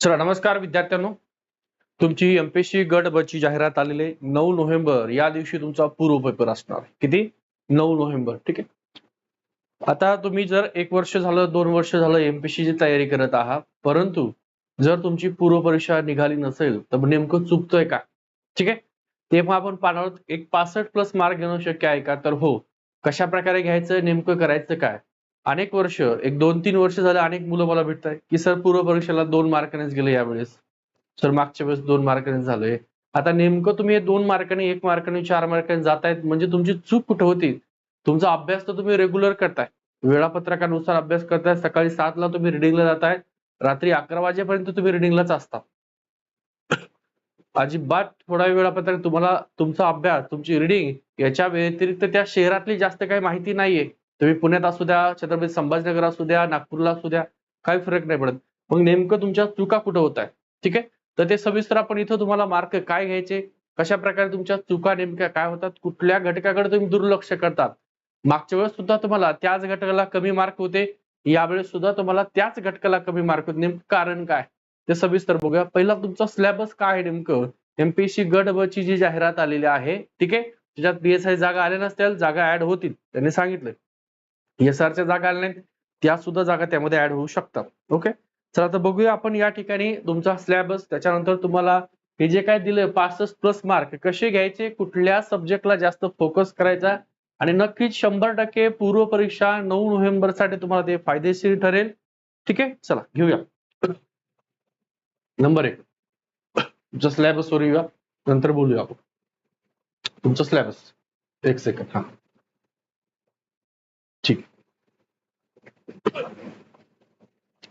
चला नमस्कार विद्यार्थ्यांनो. तुमची एमपीएससी गट ब जाहिरात आलेली आहे. नऊ नोव्हेंबर या दिवशी तुमचा पूर्व पेपर असणार किती? नऊ नोव्हेंबर ठीक आहे? आता तुम्ही जर एक वर्ष झालं दोन वर्ष झालं एमपीएससी ची तयारी करत आहात परंतु जर तुमची पूर्व परीक्षा निघाली नसेल तर नेमकं चुकतोय का ठीक आहे? तेव्हा आपण पाहणार एक पासष्ट प्लस मार्क घेणं शक्य आहे का? तर हो. कशा प्रकारे घ्यायचं नेमकं करायचं काय? अनेक वर्ष एक दोन तीन वर्ष झाले अनेक मुलं मला भेटत की सर पूर्व परीक्षेला दोन मार्कानेच गेले यावेळेस. सर मागच्या वेळेस दोन मार्काने झालंय आता नेमकं तुम्ही हे दोन मार्काने एक मार्काने चार मार्काने जातायत म्हणजे तुमची चूक कुठं होती? तुमचा अभ्यास तर तुम्ही रेग्युलर करताय. वेळापत्रकानुसार अभ्यास करताय. सकाळी सातला तुम्ही रिडिंगला जाताय. रात्री अकरा वाजेपर्यंत तुम्ही रिडिंगलाच असता. अजिबात थोडा वेळापत्रक तुम्हाला तुमचा अभ्यास तुमची रिडिंग याच्या व्यतिरिक्त त्या शहरातली जास्त काही माहिती नाहीये. तुम्ही पुण्यात असू द्या छत्रपती संभाजीनगर असू द्या नागपूरला असू द्या काही फरक नाही पडत. मग नेमकं तुमच्या चुका कुठं होत आहे ठीक आहे? तर ते सविस्तर आपण इथं तुम्हाला मार्क काय घ्यायचे कशा प्रकारे तुमच्या चुका नेमक्या काय होतात कुठल्या घटकाकडे तुम्ही दुर्लक्ष करतात? मागच्या वेळेस सुद्धा तुम्हाला त्याच घटकाला कमी मार्क होते यावेळेस सुद्धा तुम्हाला त्याच घटकाला कमी मार्क होते. नेमकं कारण काय? ते सविस्तर बघूया. पहिला तुमचा सिलेबस काय आहे नेमकं? एमपीएससी गट ब ची जी जाहिरात आलेली आहे ठीक आहे? त्याच्यात बीएसआय जागा आल्या नसतील जागा ऍड होतील त्यांनी सांगितलं. एस च्या जागा आल्या नाहीत. त्या सुद्धा जागा त्यामध्ये ऍड होऊ शकतात. ओके चला आता बघूया आपण या ठिकाणी तुमचा स्लॅबस त्याच्यानंतर तुम्हाला हे जे काय दिलं पासष्ट प्लस मार्क कसे घ्यायचे कुठल्या सब्जेक्टला जास्त फोकस करायचा? आणि नक्कीच शंभर टक्के पूर्व परीक्षा नऊ नोव्हेंबरसाठी तुम्हाला ते फायदेशीर ठरेल. ठीक आहे? चला घेऊया. नंबर एक. तुमचा स्लॅबस वर येऊया. नंतर बोलूया आपण. तुमचा स्लॅबस एक सेकंड हा.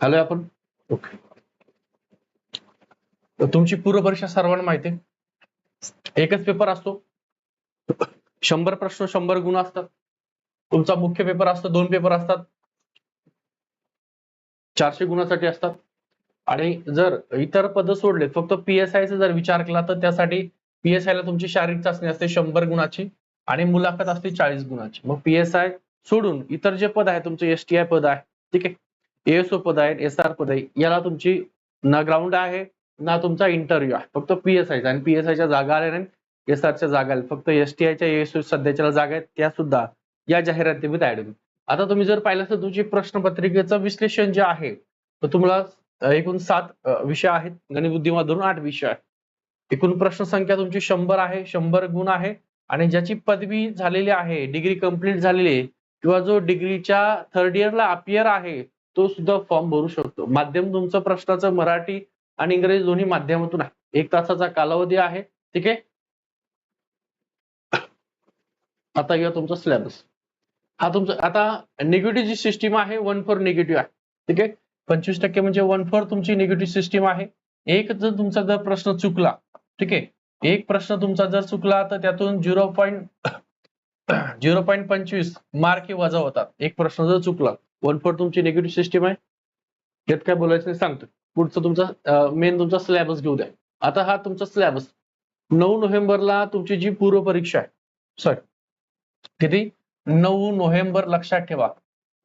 आलोय आपण? ओके. तर तुमची पूर्व परीक्षा सर्वांना माहिती आहे. एकच पेपर असतो. शंभर प्रश्न शंभर गुण असतात. तुमचा मुख्य पेपर असतो दोन पेपर असतात. चारशे गुणासाठी असतात. आणि जर इतर पद सोडले फक्त पीएसआय चा जर विचार केला तर त्यासाठी पीएसआय ला तुमची शारीरिक चाचणी असते शंभर गुणाची आणि मुलाखत असते चाळीस गुणाची. मग पीएसआय सोडून इतर जे पद आहे तुमचे एस टी आय पद आहे ठीक आहे? एएसओ पद आहे एस आर पद आहे याला तुमची ना ग्राउंड आहे ना तुमचा इंटरव्ह्यू आहे. फक्त पीएसआयचा आणि PSI च्या जागा आल्या नाही एस च्या जागा आल्या. फक्त एस टी आयच्या एएसओ सध्याच्या जागा आहेत त्या सुद्धा या जाहिरातीमध्ये ऍड होईल आता तुम्ही जर पाहिलं तर तुमची प्रश्नपत्रिकेचं विश्लेषण जे आहे तर तुम्हाला एकूण सात विषय आहेत. गणित बुद्धिमत्ता धरून आठ विषय आहेत. एकूण प्रश्न संख्या तुमची शंभर आहे शंभर गुण आहे. आणि ज्याची पदवी झालेली आहे डिग्री कंप्लीट झालेली आहे किंवा जो डिग्रीच्या थर्ड इयरला अपियर आहे तो सुद्धा फॉर्म भरू शकतो. माध्यम तुमचं प्रश्नाचं मराठी आणि इंग्रजी दोन्ही माध्यमातून आहे. एक तासाचा कालावधी आहे. ठीक आहे? आता या तुमचा सिलेबस हा तुमचा आता निगेटिव्ह जी सिस्टीम आहे वन फोर निगेटिव्ह आहे. ठीक आहे? पंचवीस टक्के म्हणजे वन फोर तुमची निगेटिव्ह सिस्टीम आहे. एक जर तुमचा जर प्रश्न चुकला ठीक आहे? एक प्रश्न तुमचा जर चुकला तर त्यातून झिरो पॉईंट झिरो पॉईंट पंचवीस मार्क हे वजा होतात. एक प्रश्न जर चुकला वन फोर तुमची निगेटिव्ह सिस्टीम आहे. यात काय बोलायचं सांगतो. पुढचं तुमचा मेन तुमचा सिलेबस घेऊ द्या. आता हा तुमचा सिलेबस नऊ नोव्हेंबरला तुमची जी पूर्व परीक्षा आहे सॉरी किती? नऊ नोव्हेंबर लक्षात ठेवा.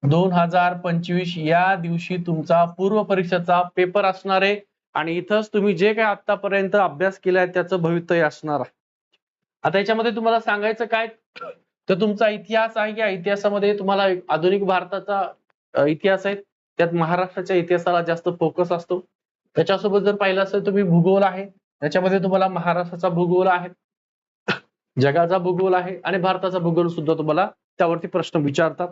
दोन हजार पंचवीस या दिवशी तुमचा पूर्व परीक्षेचा पेपर असणार आहे आणि इथंच तुम्ही जे काय आतापर्यंत अभ्यास केलाय त्याचं भवितव्य असणार आहे. आता याच्यामध्ये तुम्हाला सांगायचं काय? तर तुमचा इतिहास आहे या इतिहासामध्ये तुम्हाला आधुनिक भारताचा इतिहास आहेत. त्यात महाराष्ट्राच्या इतिहासाला जास्त फोकस असतो. त्याच्यासोबत जर पाहिलं असेल तुम्ही भूगोल आहे. त्याच्यामध्ये तुम्हाला महाराष्ट्राचा भूगोल आहे. जगाचा भूगोल आहे. आणि भारताचा भूगोल सुद्धा तुम्हाला त्यावरती प्रश्न विचारतात.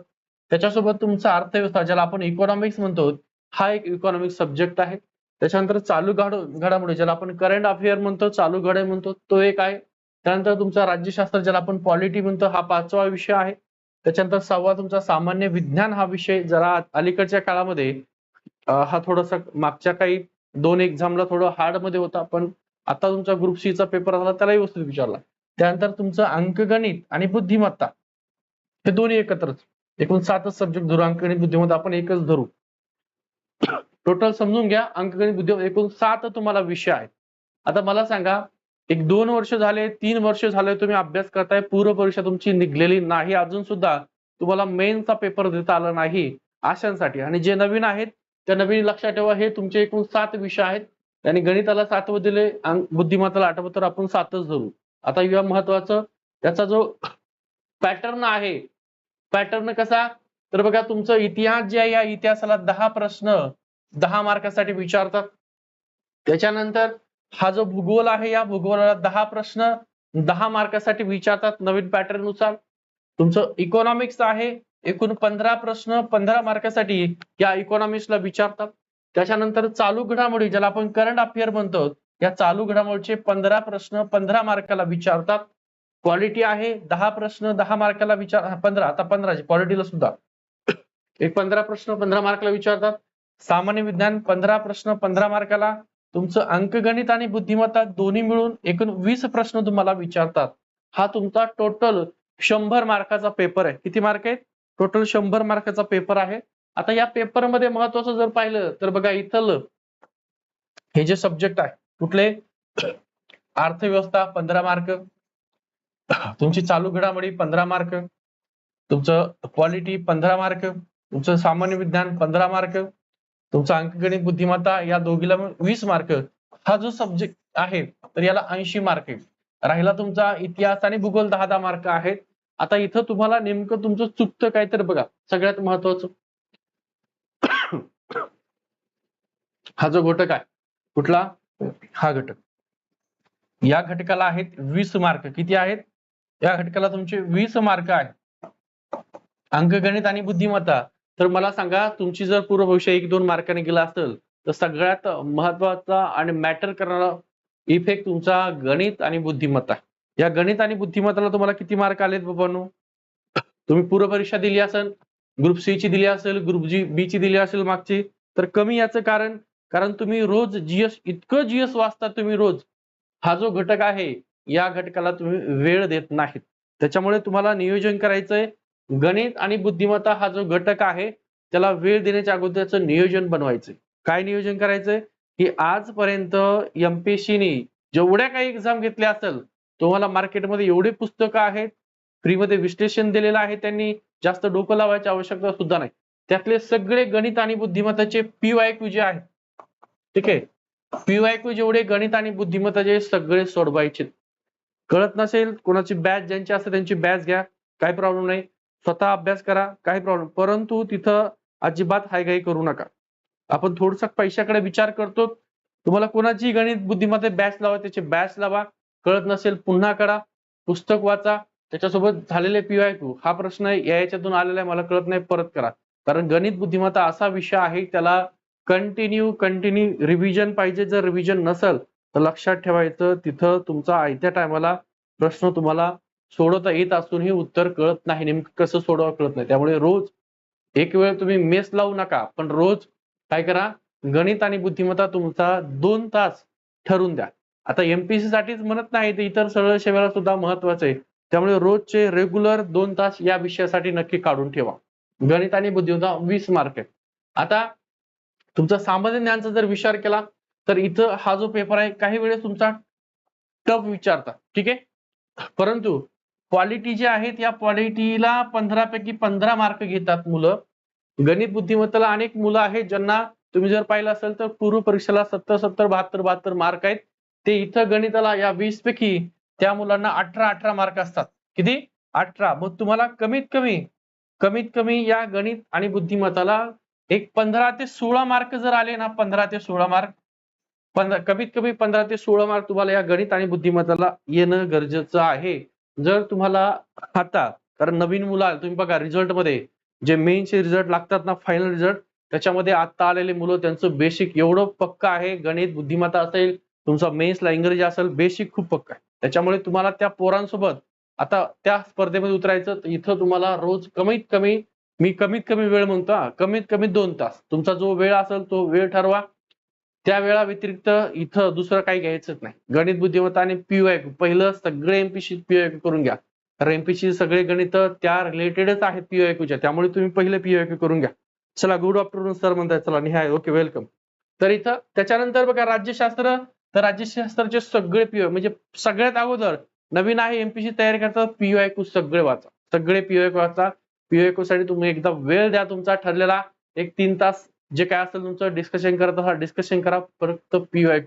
त्याच्यासोबत तुमचा अर्थव्यवस्था ज्याला आपण इकॉनॉमिक्स म्हणतो हा एक इकॉनॉमिक सब्जेक्ट आहे. त्याच्यानंतर चालू घड घडामोडी ज्याला आपण करंट अफेअर म्हणतो चालू घडे म्हणतो तो एक आहे. त्यानंतर तुमचा राज्यशास्त्र ज्याला आपण पॉलिटी म्हणतो हा पाचवा विषय आहे. त्याच्यानंतर सहावा तुमचा सामान्य विज्ञान हा विषय जरा अलीकडच्या काळामध्ये हा थोडासा मागच्या काही दोन एक्झामला थोडं हार्डमध्ये होता पण आता तुमचा ग्रुप सी चा पेपर झाला त्यालाही व्यवस्थित विचारला. त्यानंतर तुमचं अंकगणित आणि बुद्धिमत्ता हे दोन्ही एकत्रच. एकूण सातच सब्जेक्ट धरू अंकगणित बुद्धिमत्ता आपण एकच धरू. टोटल समजून घ्या अंकगणित बुद्धिमत्ता एकूण सात तुम्हाला विषय आहेत. आता मला सांगा एक दोन वर्ष झाले तीन वर्ष झाले तुम्ही अभ्यास करताय पूर्व परीक्षा तुमची निघलेली नाही अजून सुद्धा तुम्हाला मेनचा पेपर देता आला नाही आशांसाठी आणि जे नवीन आहेत त्या नवीन लक्षात ठेवा हे तुमचे एकूण सात विषय आहेत. आणि गणिताला सातवं दिले बुद्धिमत्ताला आठ तर आपण सातच धरू. आता या महत्वाचं त्याचा जो पॅटर्न आहे पॅटर्न कसा? तर बघा तुमचं इतिहास जे आहे या इतिहासाला दहा प्रश्न दहा मार्कासाठी विचारतात. त्याच्यानंतर हा जो भूगोल आहे या भूगोलाला दहा प्रश्न दहा मार्कासाठी विचारतात नवीन पॅटर्ननुसार. तुमचं इकॉनॉमिक्स आहे एकूण पंधरा प्रश्न पंधरा मार्कासाठी या इकॉनॉमिक्सला विचारतात. त्याच्यानंतर चालू घडामोडी ज्याला आपण करंट अफेअर म्हणतो या चालू घडामोडीचे पंधरा प्रश्न पंधरा मार्काला विचारतात. क्वालिटी आहे दहा प्रश्न दहा मार्काला विचार पंधरा आता पंधराचे क्वालिटीला सुद्धा. एक पंधरा प्रश्न पंधरा मार्काला विचारतात. सामान्य विज्ञान पंधरा प्रश्न पंधरा मार्काला. तुमचं अंकगणित आणि बुद्धिमत्ता दोन्ही मिळून एकूण वीस प्रश्न तुम्हाला विचारतात. हा तुमचा टोटल शंभर मार्काचा पेपर आहे. किती मार्क आहेत? टोटल शंभर मार्काचा पेपर आहे. आता या पेपरमध्ये महत्वाचं जर पाहिलं तर बघा इथलं हे जे सब्जेक्ट आहे कुठले? अर्थव्यवस्था पंधरा मार्क. तुमची चालू घडामोडी पंधरा मार्क. तुमचं क्वालिटी पंधरा मार्क. तुमचं सामान्य विज्ञान पंधरा मार्क. तुमचा अंकगणित बुद्धिमत्ता या दोघीला वीस मार्क हा जो सब्जेक्ट आहे तर याला ऐंशी मार्क राहिला तुमचा इतिहास आणि भूगोल दहा दहा मार्क आहेत. आता इथं तुम्हाला नेमकं तुमचं चुकतं काय तर बघा. सगळ्यात महत्वाचं. हा जो घटक आहे कुठला? हा घटक. या घटकाला आहेत वीस मार्क किती आहेत? या घटकाला तुमचे वीस मार्क आहेत. अंकगणित आणि बुद्धिमत्ता. तर मला सांगा तुमची जर पूर्व भविष्य एक दोन मार्काने गेला असेल तर सगळ्यात महत्त्वाचा आणि मॅटर करणारा इफेक्ट तुमचा गणित आणि बुद्धिमत्ता या गणित आणि बुद्धिमत्ताला तुम्हाला किती मार्क आलेत बाबांनो? तुम्ही पूर्व परीक्षा दिली असेल ग्रुप सी ची दिली असेल ग्रुप जी बी ची दिली असेल मागची तर कमी याचं कारण कारण तुम्ही रोज जीएस इतकं जीएस वाचता तुम्ही रोज हा जो घटक आहे या घटकाला तुम्ही वेळ देत नाहीत. त्याच्यामुळे तुम्हाला नियोजन करायचंय गणित आणि बुद्धिमत्ता हा जो घटक आहे त्याला वेळ देण्याच्या अगोदरचं नियोजन बनवायचं. काय नियोजन करायचंय की आजपर्यंत एमपीएससीने जेवढ्या काही एक्झाम घेतल्या असेल तुम्हाला मार्केटमध्ये एवढे पुस्तकं आहेत फ्रीमध्ये विश्लेषण दिलेलं आहे त्यांनी जास्त डोकं लावायची आवश्यकता सुद्धा नाही. त्यातले सगळे गणित आणि बुद्धिमत्ताचे पीवायक्यू जे आहेत ठीक आहे? पीवायक्यू जेवढे गणित आणि बुद्धिमत्ताचे सगळे सोडवायचे. कळत नसेल कोणाची बॅच ज्यांची असते त्यांची बॅच घ्या काही प्रॉब्लेम नाही. स्वतः अभ्यास करा काही प्रॉब्लेम परंतु तिथं अजिबात हायघाई करू नका. आपण थोडसा पैशाकडे विचार करतो. तुम्हाला कोणाची गणित बुद्धिमत्ता बॅच लावा त्याचे बॅच लावा. कळत नसेल पुन्हा करा. पुस्तक वाचा. त्याच्यासोबत झालेले पीवायक्यू हा प्रश्न या याच्यातून आलेला आहे. मला कळत नाही परत करा. कारण गणित बुद्धिमत्ता असा विषय आहे त्याला कंटिन्यू कंटिन्यू रिव्हिजन पाहिजे. जर रिव्हिजन नसेल तर लक्षात ठेवायचं. तिथं तुमचा आयत्या टायमाला प्रश्न तुम्हाला सोडवता येत असूनही उत्तर कळत नाही. नेमकं कसं सोडवा कळत नाही. त्यामुळे रोज एक वेळ तुम्ही मेस लावू नका. पण रोज काय करा? गणित आणि बुद्धिमत्ता तुमचा दोन तास ठरून द्या. आता एमपीसी साठीच म्हणत नाही तर इतर सरळ सेवेला सुद्धा महत्वाचं आहे. त्यामुळे रोजचे रेग्युलर दोन तास या विषयासाठी नक्की काढून ठेवा. गणित आणि बुद्धिमत्ता वीस मार्क आहे आता तुमचा सामान्य ज्ञानचा जर विचार केला तर इथं हा जो पेपर आहे काही वेळेस तुमचा टफ विचारता ठीक आहे? परंतु क्वालिटी जे आहेत या क्वालिटीला पंधरा पैकी पंधरा मार्क घेतात मुलं. गणित बुद्धिमत्ताला अनेक मुलं आहेत ज्यांना तुम्ही जर पाहिलं असेल तर पूर्व परीक्षेला सत्तर सत्तर बहात्तर बहात्तर मार्क आहेत. ते इथं गणिताला या वीस पैकी त्या मुलांना अठरा अठरा मार्क असतात. किती? अठरा. मग तुम्हाला कमीत कमी कमीत कमी या गणित आणि बुद्धिमत्ताला एक पंधरा ते सोळा मार्क जर आले ना पंधरा ते सोळा मार्क पंधरा कमीत कमी पंधरा ते सोळा मार्क तुम्हाला या गणित आणि बुद्धिमत्ताला येणं गरजेचं आहे. जर तुम्हाला आता कारण नवीन मुलं आले तुम्ही बघा रिझल्टमध्ये जे मेनचे रिझल्ट लागतात ना फायनल रिझल्ट त्याच्यामध्ये आता आलेले मुलं त्यांचं बेसिक एवढं पक्क आहे गणित बुद्धिमत्ता असेल तुमचा मेन्सला इंग्रजी असेल बेसिक खूप पक्का आहे. त्याच्यामुळे तुम्हाला त्या पोरांसोबत आता त्या स्पर्धेमध्ये उतरायचं इथं तुम्हाला रोज कमीत कमी मी कमीत कमी वेळ म्हणतो कमीत कमी दोन तास. तुमचा जो वेळ असेल तो वेळ ठरवा. त्या वेळा व्यतिरिक्त इथं दुसरं काही घ्यायचंच नाही. गणित बुद्धिमत्ता आणि पीओ पहिलं सगळे एमपीसी पीओ करून घ्या. कारण एमपीसी सगळे गणित त्या रिलेटेडच आहेत पीओ त्यामुळे तुम्ही पहिले पीओ करून घ्या. चला गुड आफ्टरनून सर म्हणताय. चला निहाय. ओके वेलकम तर इथं त्याच्यानंतर बघा राज्यशास्त्र. तर राज्यशास्त्राचे सगळे पीओ म्हणजे सगळ्यात अगोदर नवीन आहे एमपीसी तयारी करता पीओ सगळे वाचा. सगळे पीओ वाचा. पीओ साठी तुम्ही एकदा वेळ द्या तुमचा ठरलेला. एक तीन तास जे काय असेल तुमचं डिस्कशन करत हा डिस्कशन करा. फक्त वाय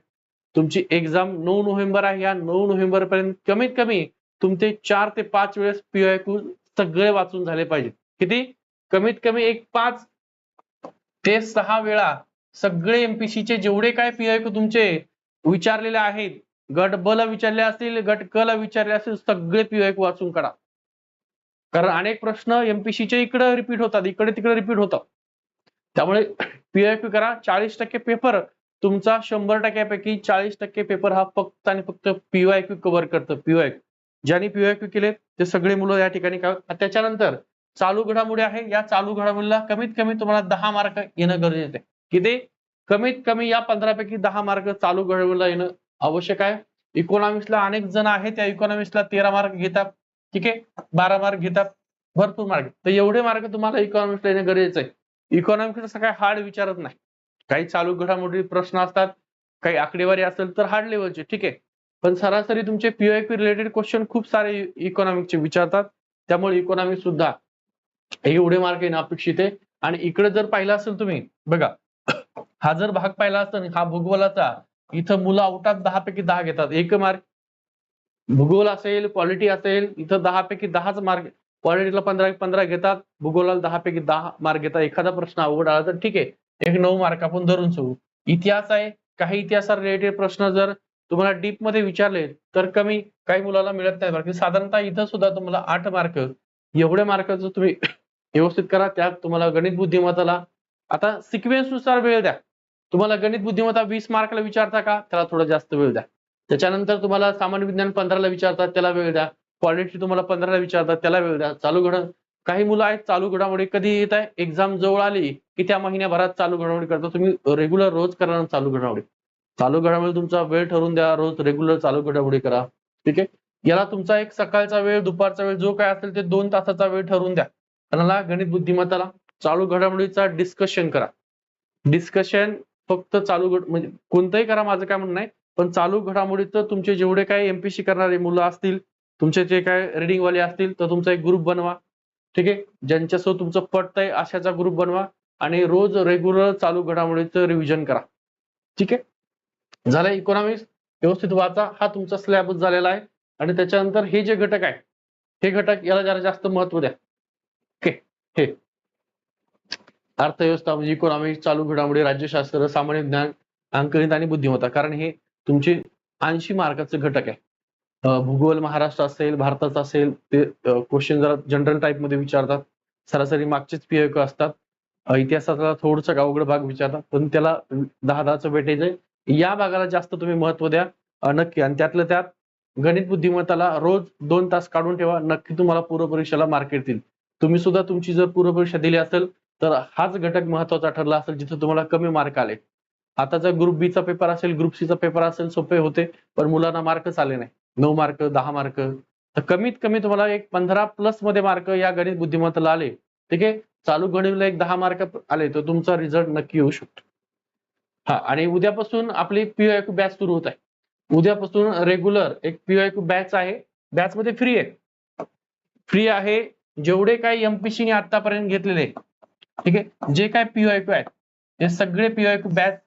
तुमची एक्झाम नऊ नोव्हेंबर आहे. या नऊ नोव्हेंबर पर्यंत कमीत कमी तुमचे चार ते पाच वेळेस पीओ सगळे वाचून झाले पाहिजे किती? कमीत कमी एक पाच ते सहा वेळा सगळे एमपीसीचे जेवढे काय पीआयक्यू तुमचे विचारलेले आहेत गट ब ला विचारले असतील गट क ला विचारले असतील सगळे पीआयक्यू वाचून काढा. कारण अनेक प्रश्न एमपीसीचे इकडे रिपीट होतात इकडे तिकडे रिपीट होतात. त्यामुळे पीआयक्यू करा. चाळीस टक्के पेपर तुमचा शंभर टक्क्यापैकी चाळीस टक्के पेपर हा फक्त आणि फक्त पीवायक्यू कव्हर करतं. पीवायक्यू ज्यांनी पीवायक्यू केले ते सगळे मुलं या ठिकाणी त्याच्यानंतर चालू घडामोडी आहे. या चालू घडामोडीला कमीत कमी तुम्हाला दहा मार्क येणं गरजेचं आहे. किती कमीत कमी या पंधरापैकी दहा मार्क चालू घडामोडीला येणं आवश्यक आहे. इकॉनॉमिक्सला अनेक जण आहेत. त्या इकॉनॉमिक्सला तेरा मार्क घेतात. ठीक आहे? बारा मार्क घेतात. भरपूर मार्क तर एवढे मार्क तुम्हाला इकॉनॉमिक्सला येणं गरजेचं आहे. इकॉनॉमिक्स असं काय हार्ड विचारत नाही. काही चालू घडामोडी प्रश्न असतात काही आकडेवारी असेल तर हार्ड लेवलचे ठीक आहे. पण सरासरी तुमचे पीओपी रिलेटेड क्वेश्चन खूप सारे इकॉनॉमिक्सचे विचारतात. त्यामुळे इकॉनॉमिक्स सुद्धा एवढे मार्क येणं अपेक्षित आहे. आणि इकडे जर पाहिलं असेल तुम्ही बघा हा जर भाग पाहिला असेल हा भूगोलाचा इथं मुलं आउटात दहा पैकी दहा घेतात एक मार्क भूगोल असेल पॉलिटी असेल इथं दहा पैकी दहाच मार्क पॉलिटीला पंधरा पंधरा घेतात भूगोलाला दहा पैकी दहा मार्क घेतात. एखादा प्रश्न अवघड आला तर ठीक आहे. एक नऊ मार्क आपण धरून सोडू इतिहास आहे काही इतिहासा रिलेटेड प्रश्न जर तुम्हाला डीपमध्ये विचारले तर कमी काही मुलाला मिळत नाही. मार्क साधारणतः इथं सुद्धा तुम्हाला आठ मार्क एवढे मार्क जर तुम्ही व्यवस्थित करा त्यात तुम्हाला गणित बुद्धिमत्ताला आता सिक्वेन्सनुसार वेळ द्या. तुम्हाला गणित बुद्धिमत्ता वीस मार्कला विचारता का? त्याला थोडा जास्त वेळ द्या. त्याच्यानंतर तुम्हाला सामान्य विज्ञान पंधराला विचारतात त्याला वेळ द्या. क्वालिटी तुम्हाला पंधराला विचारतात त्याला वेळ द्या. चालू घडण काही मुलं आहेत चालू घडामोडी कधी येत आहे एक्झाम जवळ आली की त्या महिन्याभरात चालू घडामोडी करता तुम्ही रेग्युलर रोज करा चालू घडामोडी चालू घडामोडी तुमचा वेळ ठरवून द्या रोज रेग्युलर चालू घडामोडी करा. ठीक आहे? याला तुमचा एक सकाळचा वेळ दुपारचा वेळ जो काय असेल ते दोन तासाचा वेळ ठरवून द्या. त्याला गणित बुद्धिमत्ताला. चालू घडामोडीचा डिस्कशन करा. डिस्कशन फक्त चालू घड म्हणजे कोणतंही करा माझं काय म्हणणं नाही. पण चालू घडामोडीचं तुमचे जेवढे काही एमपीसी करणारे मुलं असतील तुमचे जे काय रिडिंगवाले असतील तर तुमचा एक ग्रुप बनवा. ठीक आहे? ज्यांच्यासोबत तुमचं पटतंय अशाचा ग्रुप बनवा आणि रोज रेग्युलर चालू घडामोडीचं रिव्हिजन करा. ठीक आहे? झालं इकॉनॉमिक्स व्यवस्थित वाचा. हा तुमचा स्लॅबच झालेला आहे. आणि त्याच्यानंतर हे जे घटक आहे हे घटक याला जरा जास्त महत्त्व द्या. ओके? हे. अर्थव्यवस्था म्हणजे इकॉनॉमिक्स चालू घडामोडी राज्यशास्त्र सामान्य ज्ञान अंकगणित आणि बुद्धिमत्ता. कारण हे तुमचे ऐंशी मार्काचं घटक आहे. भूगोल महाराष्ट्र असेल भारताचा असेल ते क्वेश्चन जरा जनरल टाईपमध्ये विचारतात. सरासरी मागचेच पीएक असतात. इतिहासाचा थोडसा अवघड भाग विचारतात पण त्याला दहा दहाचं वेटेज आहे. या भागाला जास्त तुम्ही महत्त्व द्या. नक्की. आणि त्यातलं त्यात गणित बुद्धिमत्ताला रोज दोन तास काढून ठेवा. नक्की तुम्हाला पूर्वपरीक्षेला मार्क येतील. तुम्ही सुद्धा तुमची जर पूर्व परीक्षा दिली असेल तर हाच घटक महत्त्वाचा ठरला असेल जिथे तुम्हाला कमी मार्क आले. आता जर ग्रुप बीचा पेपर असेल ग्रुप सीचा पेपर असेल सोपे होते. पण मुलांना मार्कच आले नाही. नऊ मार्क दहा मार्क. तर कमीत कमी तुम्हाला एक पंधरा प्लसमध्ये मार्क या गणित बुद्धिमत्ताला आले. ठीक आहे? चालू गणितला एक दहा मार्क आले तर तुमचा रिझल्ट नक्की येऊ शकतो. हा आणि उद्यापासून आपली पीओ बॅच सुरू होत आहे. उद्यापासून रेग्युलर एक पीओ बॅच आहे. बॅच मध्ये फ्री आहे. फ्री आहे जेवढे काही एमपीसीने आतापर्यंत घेतलेले. ठीक आहे? जे काय पीओ आहेत ते सगळे पीओ बॅच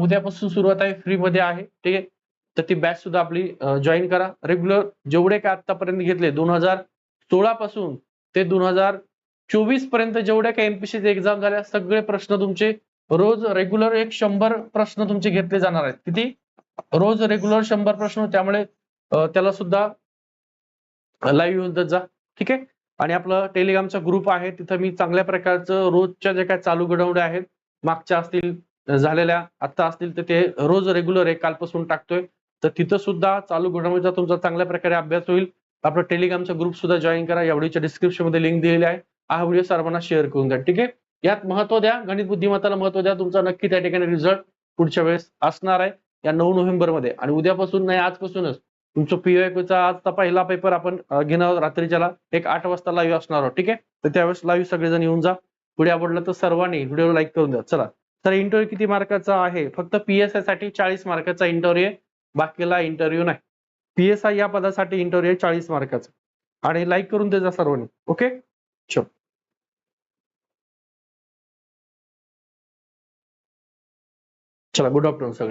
उद्यापासून सुरुवात आहे फ्री मध्ये आहे. ठीक आहे? तर ती बॅच सुद्धा आपली जॉईन करा. रेग्युलर जेवढे काय आतापर्यंत घेतले दोन हजार सोळा पासून ते दोन हजार चोवीसपर्यंत जेवढ्या काही एमपीसीचे एक्झाम झाल्या सगळे प्रश्न तुमचे रोज रेग्युलर एक शंभर प्रश्न तुमचे घेतले जाणार आहेत. किती? रोज रेग्युलर शंभर प्रश्न त्यामुळे त्याला सुद्धा लाईव्ह येऊन जा. ठीक आहे? आणि आपलं टेलिग्रामचा ग्रुप आहे. तिथं मी चांगल्या प्रकारचं रोजच्या जे काय चालू घडवण्या आहेत मागच्या असतील झालेल्या आता असतील तर ते रोज रेग्युलर आहे कालपासून टाकतोय. तर तिथं सुद्धा चालू घडामोडीचा तुमचा चांगल्या प्रकारे अभ्यास होईल. आपला टेलिग्रामचा ग्रुप सुद्धा जॉईन करा. या व्हिडिओच्या डिस्क्रिप्शनमध्ये लिंक दिलेली आहे. हा व्हिडिओ सर्वांना शेअर करून द्या. ठीक आहे? यात महत्त्व द्या. गणित बुद्धिमत्ताला महत्त्व द्या. तुमचा नक्की त्या ठिकाणी रिझल्ट पुढच्या वेळेस असणार आहे. या नऊ नोव्हेंबरमध्ये आणि उद्यापासून नाही आजपासूनच. तुमचं पीओचा आजचा पहिला पेपर आपण घेणार रात्रीच्याला. एक आठ वाजता लाईव्ह असणार आहोत. ठीक आहे? तर त्यावेळेस लाईव्ह सगळेजण येऊन जा. पुढे आवडलं तर सर्वांनी व्हिडिओ लाईक करून द्या. चला. तर इंटरव्ह्यू किती मार्काचा आहे? फक्त पीएसआयसाठी चाळीस मार्काचा इंटरव्ह्यू आहे. बाकीला इंटरव्ह्यू नाही. पी एस आय या पदासाठी इंटरव्ह्यू आहे चाळीस मार्काचा. आणि लाईक करून देजा सर्वांनी. ओके चल चला गुड आफ्टरनून सगळे